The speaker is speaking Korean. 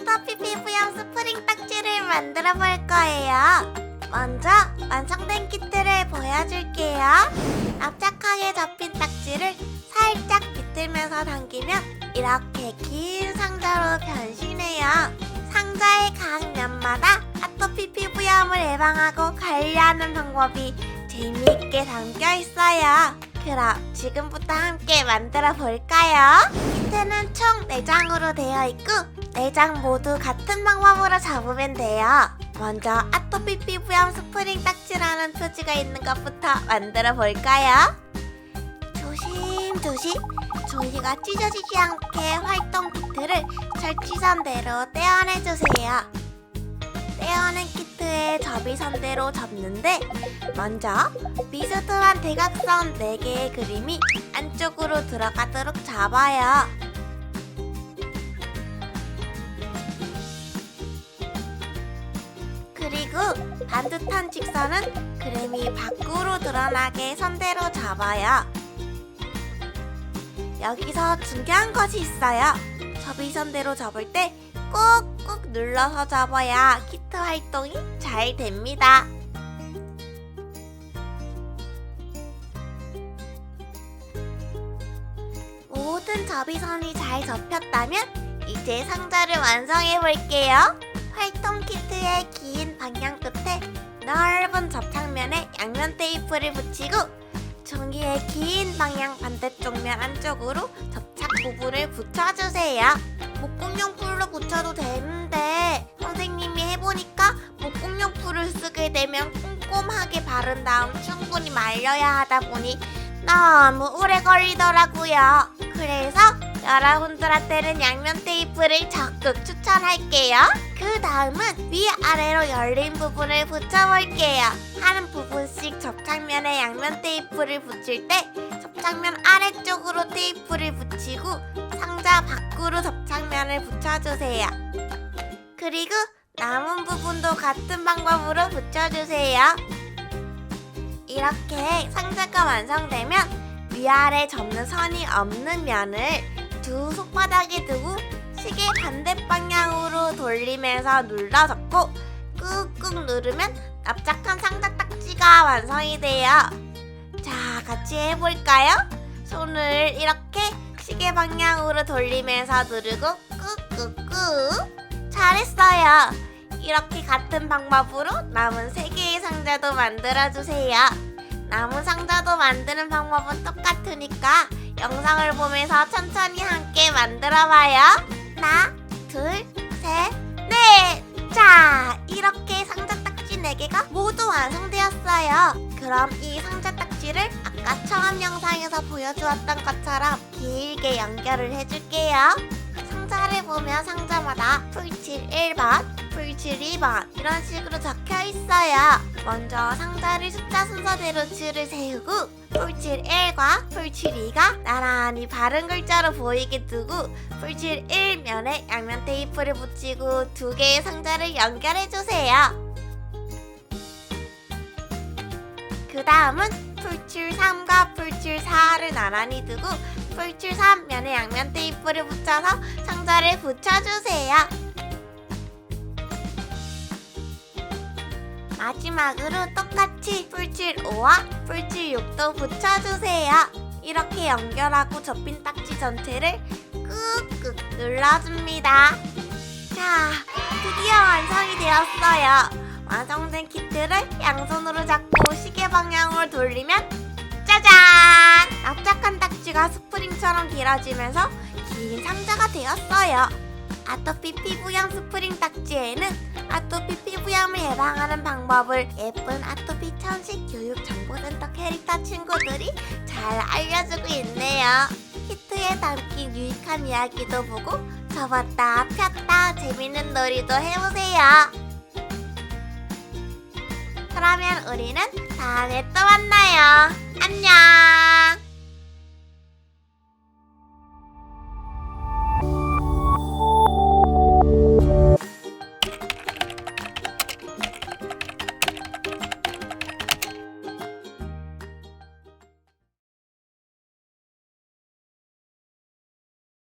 스타피 피부염 스프링 딱지를 만들어 볼 거예요. 먼저 완성된 키트를 보여줄게요. 납작하게 접힌 딱지를 살짝 비틀면서 당기면 이렇게 긴 상자로 변신해요. 상자의 각 면마다 아토피 피부염을 예방하고 관리하는 방법이 재미있게 담겨 있어요. 그럼 지금부터 함께 만들어 볼까요? 키트는 총 4장으로 되어 있고 4장 모두 같은 방법으로 잡으면 돼요. 먼저 아토피 피부염 스프링 딱지라는 표지가 있는 것부터 만들어 볼까요? 조심조심 종이가 찢어지지 않게 활동 키트를 설치선대로 떼어내주세요. 떼어낸 접이선대로 접는데 먼저 비스듬한 대각선 4개의 그림이 안쪽으로 들어가도록 잡아요. 그리고 반듯한 직선은 그림이 밖으로 드러나게 선대로 잡아요. 여기서 중요한 것이 있어요. 접이선대로 접을 때 꾹꾹 눌러서 접어야 키트 활동이 잘 됩니다. 모든 접이선이 잘 접혔다면 이제 상자를 완성해 볼게요. 활동 키트의 긴 방향 끝에 넓은 접착면에 양면 테이프를 붙이고 종이의 긴 방향 반대쪽 면 안쪽으로 부분을 붙여주세요. 목공용 풀로 붙여도 되는데 선생님이 해보니까 목공용 풀을 쓰게 되면 꼼꼼하게 바른 다음 충분히 말려야 하다 보니 너무 오래 걸리더라고요. 그래서 여러분들한테는 양면 테이프를 적극 추천할게요. 그 다음은 위아래로 열린 부분을 붙여볼게요. 한 부분씩 접착면에 양면 테이프를 붙일 때 접착면 아래쪽으로 테이프를 붙이고 상자 밖으로 접착면을 붙여주세요. 그리고 남은 부분도 같은 방법으로 붙여주세요. 이렇게 상자가 완성되면 위아래 접는 선이 없는 면을 두 손바닥에 두고 시계 반대 방향으로 돌리면서 눌러 접고 꾹꾹 누르면 납작한 상자 딱지가 완성이 돼요. 자, 같이 해볼까요? 손을 이렇게 시계 방향으로 돌리면서 누르고 꾹꾹꾹 잘했어요. 이렇게 같은 방법으로 남은 세 개의 상자도 만들어주세요. 남은 상자도 만드는 방법은 똑같으니까 영상을 보면서 천천히 함께 만들어봐요. 하나, 둘, 셋, 넷! 자, 이렇게 상자 딱지 4개가 모두 완성되었어요. 그럼 이 상자 딱지를 아까 처음 영상에서 보여주었던 것처럼 길게 연결을 해줄게요. 상자를 보면 상자마다 풀칠 1번, 풀칠 2번 이런 식으로 적혀 있어요. 먼저 상자를 숫자 순서대로 줄을 세우고 풀칠 1과 풀칠 2가 나란히 바른 글자로 보이게 두고 풀칠 1면에 양면 테이프를 붙이고 두 개의 상자를 연결해 주세요. 그 다음은 풀칠 3과 풀칠 4를 나란히 두고 풀칠 3면에 양면 테이프를 붙여서 상자를 붙여주세요. 마지막으로 똑같이 풀칠 5와 풀칠 6도 붙여주세요. 이렇게 연결하고 접힌 딱지 전체를 꾹꾹 눌러줍니다. 자, 드디어 완성이 되었어요. 완성된 키트를 양손으로 잡고 방향으로 돌리면 짜잔! 납작한 딱지가 스프링처럼 길어지면서 긴 상자가 되었어요. 아토피 피부염 스프링 딱지에는 아토피 피부염을 예방하는 방법을 예쁜 아토피 천식 교육 정보센터 캐릭터 친구들이 잘 알려주고 있네요. 키트에 담긴 유익한 이야기도 보고 접었다 폈다 재밌는 놀이도 해보세요. 그러면 우리는 다음에 또 만나요. 안녕!